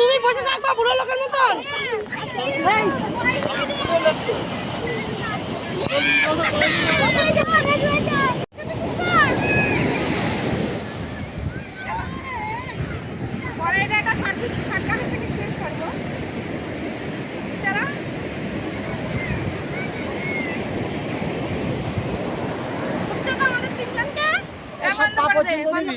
তুমি বসে থাকবা বুড়ো লোকের মতন। পরে এটা একটা সার্ভিস সরকারের থেকে চেঞ্জ করব তারা উচ্চতা আমাদের তিনজনকে এসব পা পর্যন্ত দিবি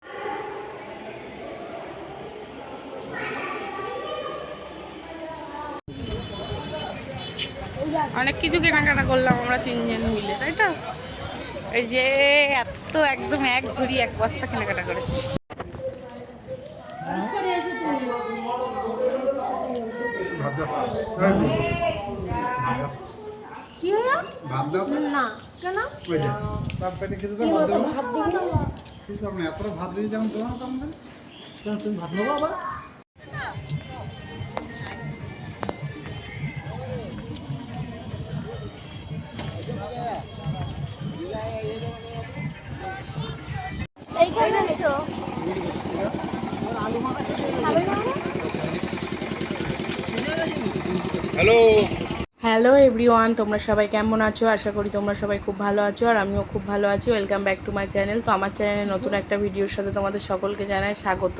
অনেক কিছু কেনাকাটা করলাম আমরা তিনজন মিলে তাই তো এই যে এত একদম এক ঝুড়ি এক বস্তা কেনাকাটা করেছি কি হলো ভাত তো। না কেন ওই পেটে খেতে দাও, ভাত দেবো। কিছু হবে না, এতটা ভাত দিয়ে যেমন দেবো না তোমাদের। তুমি ভাত নেব আবার তো হ্যালো এভরিওয়ান, তোমরা সবাই কেমন আছো? আশা করি তোমরা সবাই খুব ভালো আছো আর আমিও খুব ভালো আছি। Welcome back to my channel তো আমার চ্যানেলে নতুন একটা ভিডিওর সাথে তোমাদের সকলকে জানাই স্বাগত।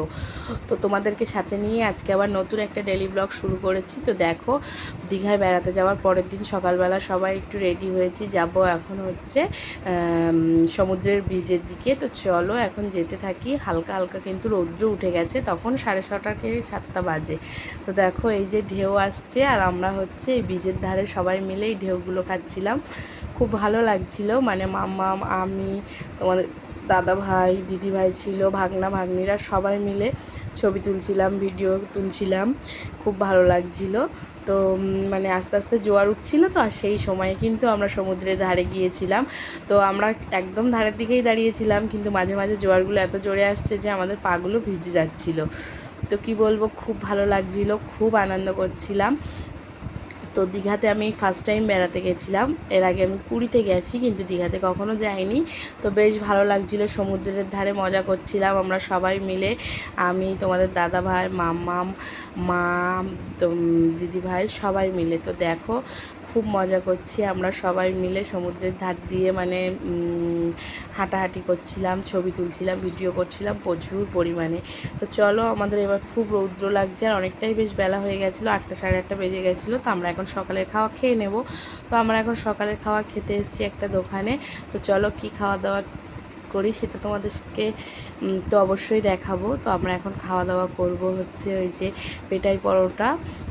তো তোমাদেরকে সাথে নিয়ে আজকে আবার নতুন একটা ডেলি ব্লগ শুরু করেছি। তো দেখো, দীঘায় বেড়াতে যাওয়ার পরের দিন সকালবেলা সবাই একটু রেডি হয়েছি। যাব এখন হচ্ছে সমুদ্রের ব্রিজের দিকে। তো চলো এখন যেতে থাকি। হালকা হালকা কিন্তু রৌদ্র উঠে গেছে। তখন সাড়ে ছটাকে সাতটা বাজে। তো দেখো এই যে ঢেউ আসছে আর আমরা হচ্ছে এই বীজের ধারে সবাই মিলে এই ঢেউগুলো খাচ্ছিলাম খুব ভালো লাগছিল। মানে মাম্মাম আমি, তোমাদের দাদা ভাই দিদি ভাই ছিল, ভাগনা, ভাগ্নিরা সবাই মিলে ছবি তুলছিলাম, ভিডিও তুলছিলাম। খুব ভালো লাগছিল। তো মানে আস্তে আস্তে জোয়ার উঠছিল তো, আর সেই সময়ে কিন্তু আমরা সমুদ্রের ধারে গিয়েছিলাম। তো আমরা একদম ধারের দিকেই দাঁড়িয়েছিলাম, কিন্তু মাঝে মাঝে জোয়ারগুলো এত জোরে আসছে যে আমাদের পাগুলো ভিজে যাচ্ছিল। তো কি বলব, খুব ভালো লাগছিল, খুব আনন্দ করছিলাম। তো দীঘাতে আমি ফার্স্ট টাইম বেড়াতে গেছিলাম। এর আগে আমি পুরীতে গেছি, কিন্তু দীঘাতে কখনো যাইনি। তো বেশ ভালো লাগছিল, সমুদ্রের ধারে মজা করছিলাম আমরা সবাই মিলে। আমি, তোমাদের দাদা ভাই, মাম্মাম, মা, তো দিদি ভাই সবাই মিলে। তো দেখো খুব মজা করছি। আমরা সবাই মিলে সমুদ্রের ধার দিয়ে মানে হাঁটাহাঁটি করছিলাম, ছবি তুলছিলাম ভিডিও করছিলাম প্রচুর পরিমাণে। তো চলো, আমাদের এবার খুব রৌদ্র লাগছে আর অনেকটাই বেশ বেলা হয়ে গেছিল, আটটা সাড়ে আটটা বেজে গেছিল, তো আমরা এখন সকালের খাওয়া খেয়ে নেব। তো আমরা এখন সকালের খাওয়া খেতে এসেছি একটা দোকানে। তো চলো, কি খাওয়া দাওয়া করি, সেটা তোমাদেরকে তো অবশ্যই দেখাবো। তো আমরা এখন খাওয়া দাওয়া করব হচ্ছে ওই যে পেটাই পরোটা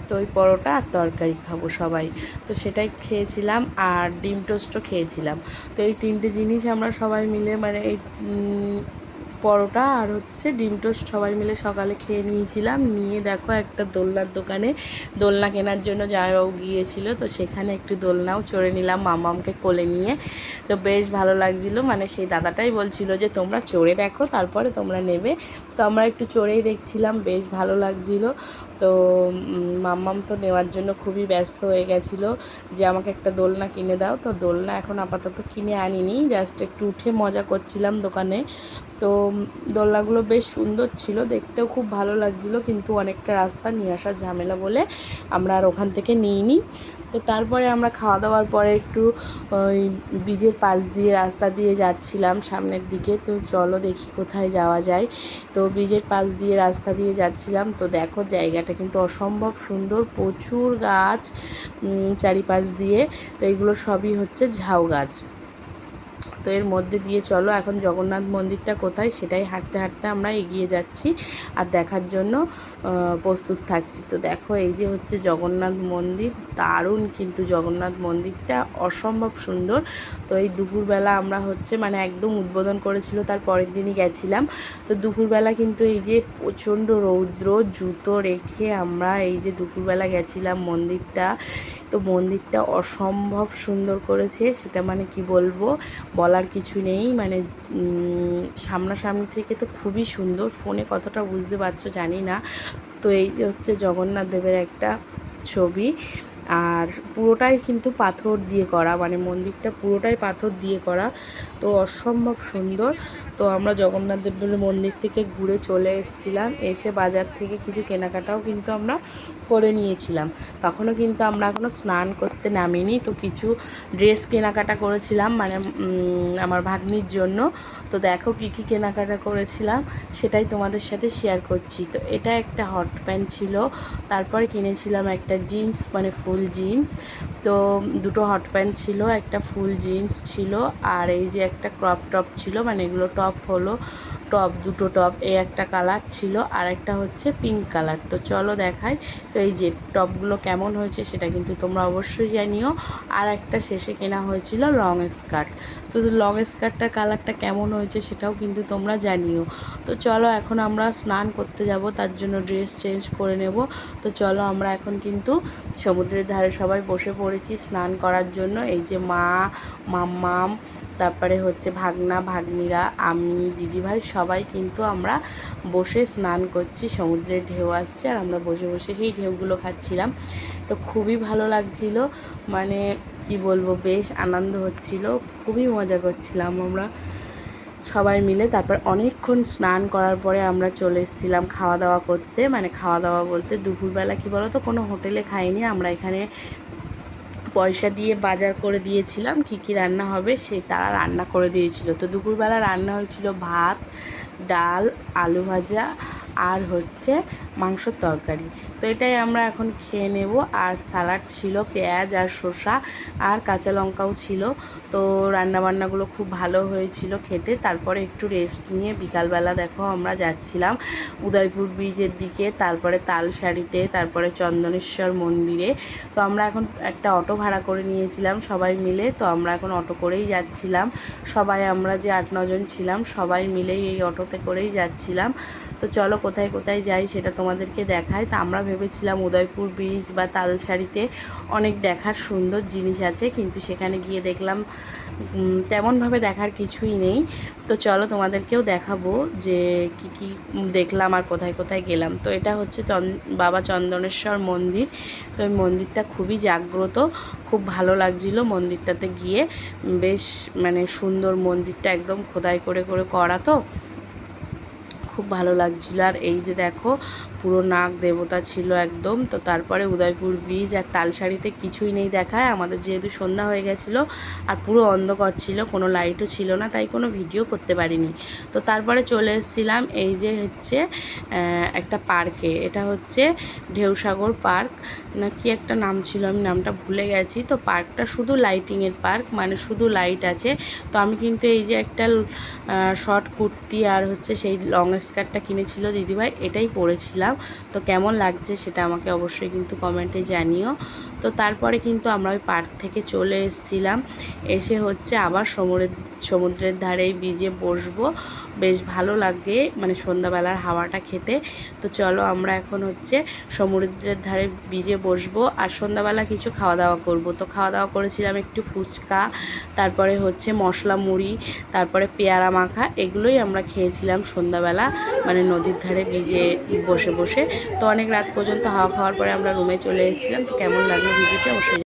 তো ওই পরোটা আর তরকারি খাব সবাই। তো সেটাই খেয়েছিলাম আর ডিম টোস্টও খেয়েছিলাম। তো এই তিনটে জিনিস আমরা সবাই মিলে মানে এই পরোটা আর হচ্ছে ডিম টোস্ট সবাই মিলে সকালে খেয়ে নিয়েছিলাম। নিয়ে দেখো একটা দোলনার দোকানে দোলনা কেনার জন্য জামাইবাবু গিয়েছিল, তো সেখানে একটু দোলনাও চড়ে নিলাম মামামকে কোলে নিয়ে। তো বেশ ভালো লাগছিল মানে সেই দাদাটাই বলছিল যে, তোমরা চড়ে দেখো, তারপরে তোমরা নেবে। তো আমরা একটু চড়েই দেখছিলাম, বেশ ভালো লাগছিল। তো মাম্মাম তো নেওয়ার জন্য খুবই ব্যস্ত হয়ে গেছিল যে আমাকে একটা দোলনা কিনে দাও। তো দোলনা এখন আপাতত কিনে আনিনি জাস্ট একটু উঠে মজা করছিলাম দোকানে। তো দোলনাগুলো বেশ সুন্দর ছিল, দেখতেও খুব ভালো লাগছিল কিন্তু অনেকটা রাস্তা নিয়ে আসার ঝামেলা বলে আমরা আর ওখান থেকে নিইনি। তো তারপরে আমরা খাওয়া দাওয়ার পরে একটু ওই বীজের পাশ দিয়ে রাস্তা দিয়ে যাচ্ছিলাম সামনের দিকে। তো চলো দেখি কোথায় যাওয়া যায়। তো বীজের পাশ দিয়ে রাস্তা দিয়ে যাচ্ছিলাম। তো দেখো জায়গাটা কিন্তু অসম্ভব সুন্দর প্রচুর গাছ চারিপাশ দিয়ে। তো এগুলো সবই হচ্ছে ঝাউ গাছ। তো এর মধ্যে দিয়ে চলো, এখন জগন্নাথ মন্দিরটা কোথায় সেটাই হাঁটতে হাঁটতে আমরা এগিয়ে যাচ্ছি আর দেখার জন্য প্রস্তুত থাকছি। তো দেখো, এই যে হচ্ছে জগন্নাথ মন্দির, দারুণ কিন্তু জগন্নাথ মন্দিরটা, অসম্ভব সুন্দর। তো এই দুপুরবেলা আমরা হচ্ছে মানে একদম উদ্বোধন করেছিল, তার পরের দিনই গেছিলাম। তো দুপুরবেলা কিন্তু এই যে প্রচণ্ড রৌদ্র, জুতো রেখে আমরা এই যে দুপুরবেলা গেছিলাম মন্দিরটা, তো মন্দিরটা অসম্ভব সুন্দর করেছে, সেটা মানে কি বলব? বলার কিছু নেই। মানে সামনাসামনি থেকে তো খুবই সুন্দর। ফোনে কতটা বুঝতে পারছ জানি না। তো এই যে হচ্ছে জগন্নাথ দেবের একটা ছবি। আর পুরোটাই কিন্তু পাথর দিয়ে করা। মানে মন্দিরটা পুরোটাই পাথর দিয়ে করা। তো অসম্ভব সুন্দর। তো আমরা জগন্নাথ দেবের মন্দির থেকে ঘুরে চলে এসেছিলাম। এসে বাজার থেকে কিছু কেনাকাটাও কিন্তু আমরা করে নিয়েছিলাম। তখনও কিন্তু আমরা এখনও স্নান করতে নামিনি। তো কিছু ড্রেস কেনাকাটা করেছিলাম মানে আমার ভাগ্নির জন্য। তো দেখো কী কী কেনাকাটা করেছিলাম, সেটাই তোমাদের সাথে শেয়ার করছি। তো এটা একটা হট প্যান্ট ছিল। তারপরে কিনেছিলাম একটা জিন্স মানে ফুল জিন্স তো দুটো হট প্যান্ট ছিল, একটা ফুল জিন্স ছিল, আর এই যে একটা ক্রপ টপ ছিল মানে এগুলো টপ হলো টপ দুটো টপ এই একটা কালার ছিল, আর একটা হচ্ছে পিঙ্ক কালার তো চলো দেখাই। তো এই যে টপগুলো কেমন হয়েছে সেটা কিন্তু তোমরা অবশ্যই জানিও। আর একটা শেষে কেনা হয়েছিল লং স্কার্ট। তো লং স্কার্টটার কালারটা কেমন হয়েছে সেটাও কিন্তু তোমরা জানিও। তো চলো এখন আমরা স্নান করতে যাব, তার জন্য ড্রেস চেঞ্জ করে নেব। তো চলো আমরা এখন কিন্তু সমুদ্রের ধারে সবাই বসে পড়েছি স্নান করার জন্য। এই যে মা, মাম্মাম, তারপরে হচ্ছে ভাগনা, ভাগ্নিরা, আমি, দিদিভাই সবাই কিন্তু আমরা বসে স্নান করছি। সমুদ্রের ঢেউ আসছে আর আমরা বসে বসে সেই ঢেউগুলো খাচ্ছিলাম। তো খুবই ভালো লাগছিল। মানে কি বলব, বেশ আনন্দ হচ্ছিল। খুবই মজা করছিলাম আমরা সবাই মিলে। তারপর অনেকক্ষণ স্নান করার পরে আমরা চলে এসেছিলাম খাওয়া দাওয়া করতে। মানে খাওয়া দাওয়া বলতে দুপুরবেলা কি বলো তো কোনো হোটেলে খাইনি। আমরা এখানে পয়সা দিয়ে বাজার করে দিয়েছিলাম, কি কি রান্না হবে সে তারা রান্না করে দিয়েছিল। তো দুপুরবেলা রান্না হয়েছিল ভাত, ডাল, আলু ভাজা আর হচ্ছে মাংসর তরকারি। তো এটাই আমরা এখন খেয়ে নেব। আর সালাড ছিল পেঁয়াজ আর শসা আর কাঁচা লঙ্কাও ছিল। তো রান্নাবান্নাগুলো খুব ভালো হয়েছিল খেতে। তারপরে একটু রেস্ট নিয়ে বিকালবেলা দেখো আমরা যাচ্ছিলাম উদয়পুর ব্রিজের দিকে, তারপরে তালসারিতে তারপরে চন্দনেশ্বর মন্দিরে। তো আমরা এখন একটা অটো ভাড়া করে নিয়েছিলাম সবাই মিলে। তো আমরা এখন অটো করেই যাচ্ছিলাম। সবাই আমরা যে আট, নজন ছিলাম সবাই মিলেই এই অটোতে করেই যাচ্ছিলাম। তো চলো কোথায় কোথায় যাই সেটা তোমাদেরকে দেখায়। তা আমরা ভেবেছিলাম উদয়পুর ব্রিজ বা তালসারিতে অনেক দেখার সুন্দর জিনিস আছে, কিন্তু সেখানে গিয়ে দেখলাম তেমনভাবে দেখার কিছুই নেই। তো চলো তোমাদেরকেও দেখাবো যে কি কি দেখলাম আর কোথায় কোথায় গেলাম। তো এটা হচ্ছে বাবা চন্দনেশ্বর মন্দির। তো এই মন্দিরটা খুবই জাগ্রত, খুব ভালো লাগছিল মন্দিরটাতে গিয়ে। বেশ মানে সুন্দর মন্দিরটা একদম খোদাই করে করে করা তো। খুব ভালো লাগছিল। আর এই যে দেখো, পুরো নাগ দেবতা ছিল একদম। তো তারপরে উদয়পুর ব্রিজ আর তালসারিতে কিছুই নেই দেখায়। আমাদের যেহেতু সন্ধ্যা হয়ে গেছিল আর পুরো অন্ধকার ছিল, কোনো লাইটও ছিল না, তাই কোনো ভিডিও করতে পারিনি। তো তারপরে চলে এসেছিলাম এই যে হচ্ছে একটা পার্কে এটা হচ্ছে ঢেউসাগর পার্ক না, কি একটা নাম ছিল, আমি নামটা ভুলে গেছি। তো পার্কটা শুধু লাইটিংয়ের পার্ক মানে শুধু লাইট আছে। তো আমি কিন্তু এই যে একটা শর্ট কুর্তি আর হচ্ছে সেই লং স্কার্টটা কিনেছিল দিদিভাই, এটাই পরেছিলাম তো কেমন লাগছে সেটা আমাকে অবশ্যই কিন্তু কমেন্টে জানিও। তো তারপরে কিন্তু আমরা ওই পার্ক থেকে চলে এসেছিলাম। এসে হচ্ছে আবার সমুদ্রের সমুদ্রের ধারে বিজে বসবো। বেশ ভালো লাগে মানে সন্ধ্যাবেলার হাওয়াটা খেতে। তো চলো আমরা এখন হচ্ছে সমুদ্রের ধারে বীজে বসবো আর সন্ধ্যাবেলা কিছু খাওয়া দাওয়া করব। তো খাওয়া দাওয়া করেছিলাম একটু ফুচকা, তারপরে হচ্ছে মশলা মুড়ি, তারপরে পেয়ারা মাখা, এগুলোই আমরা খেয়েছিলাম সন্ধ্যাবেলা মানে নদীর ধারে বীজে বসে বসে। তো অনেক রাত পর্যন্ত হাওয়া খাওয়ার পরে আমরা রুমে চলে এসেছিলাম। তো কেমন লাগল ভিডিওটা অবশ্যই